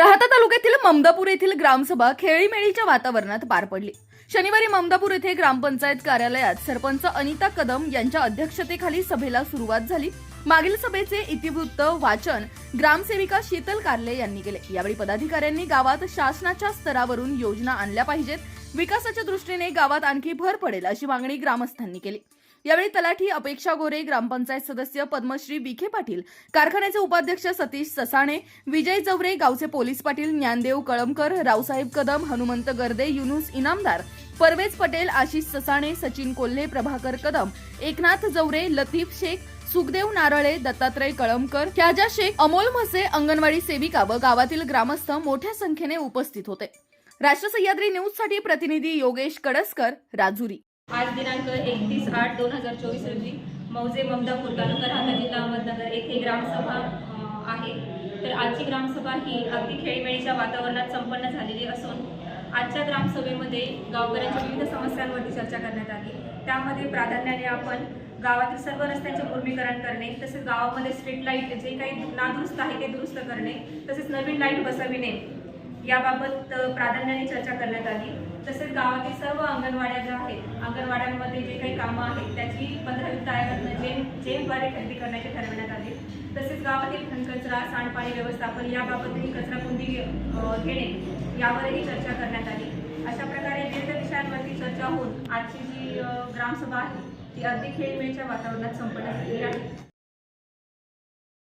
राहता तालुक्यातील ममदापूर येथील ग्रामसभा खेळीमेळीच्या वातावरणात पार पडली. शनिवारी ममदापूर येथे ग्रामपंचायत कार्यालयात सरपंच अनिता कदम यांच्या अध्यक्षतेखाली सभेला सुरुवात झाली. मागील सभेचे इतिवृत्त वाचन ग्रामसेविका शीतल कारले यांनी केले. यावेळी पदाधिकाऱ्यांनी गावात शासनाच्या स्तरावरून योजना आणल्या पाहिजेत. विकासाच्या दृष्टीने गावात आणखी भर पडेल अशी मागणी ग्रामस्थांनी केली. यावेळी तलाठी अपेक्षा गोरे ग्रामपंचायत सदस्य पद्मश्री विखे पाटील कारखान्याचे उपाध्यक्ष सतीश ससाणे विजय जवरे गावचे पोलीस पाटील ज्ञानदेव कळमकर रावसाहेब कदम हनुमंत गर्दे युनुस इनामदार परवेज पटेल आशिष ससाणे सचिन कोल्हे प्रभाकर कदम एकनाथ जवरे लतीफ शेख सुखदेव नारळे दत्तात्रय कळमकर ख्याजा शेख अमोल म्हसे अंगणवाडी सेविका व गावातील ग्रामस्थ मोठ्या संख्येने उपस्थित होते. राष्ट्र सह्याद्री न्यूजसाठी प्रतिनिधी योगेश कडसकर राजुरी. आज दिनांक एकतीस आठ दोन हजार चोवीस रोजी मौजे ममदापूर तालुका राहता जिल्हा अहमदनगर येथे ग्रामसभा आहे. तर आजची ग्रामसभा ही अगदी खेळीमेळीच्या वातावरणात संपन्न झालेली असून आजच्या ग्रामसभेमध्ये गावकऱ्यांच्या विविध समस्यांवरती चर्चा करण्यात आली. त्यामध्ये प्राधान्याने आपण गावातील सर्व रस्त्यांचे मुर्मीकरण करणे तसेच गावामध्ये स्ट्रीट लाइट जे काही नादुरुस्त आहे ते दुरुस्त करणे तसेच नवीन लाइट बसविणे याबाबत प्राधान्याने चर्चा करण्यात आली. तसेच गावातील सर्व अंगणवाड्या ज्या आहेत अंगणवाड्यांमध्ये जे काही कामं आहेत त्याची पंधरावी युक्त म्हणजे जेम जेमद्वारे खरेदी करण्याचे ठरवण्यात आले. तसेच गावातील घनकचरा सांडपाणी व्यवस्थापन याबाबतही कचरा कुंडी घेणे यावरही चर्चा करण्यात आली. अशा प्रकारे विविध विषयांवरती चर्चा होऊन आजची जी ग्रामसभा आहे ती अगदी खेळमेळच्या वातावरणात संपन्न झाली आहे.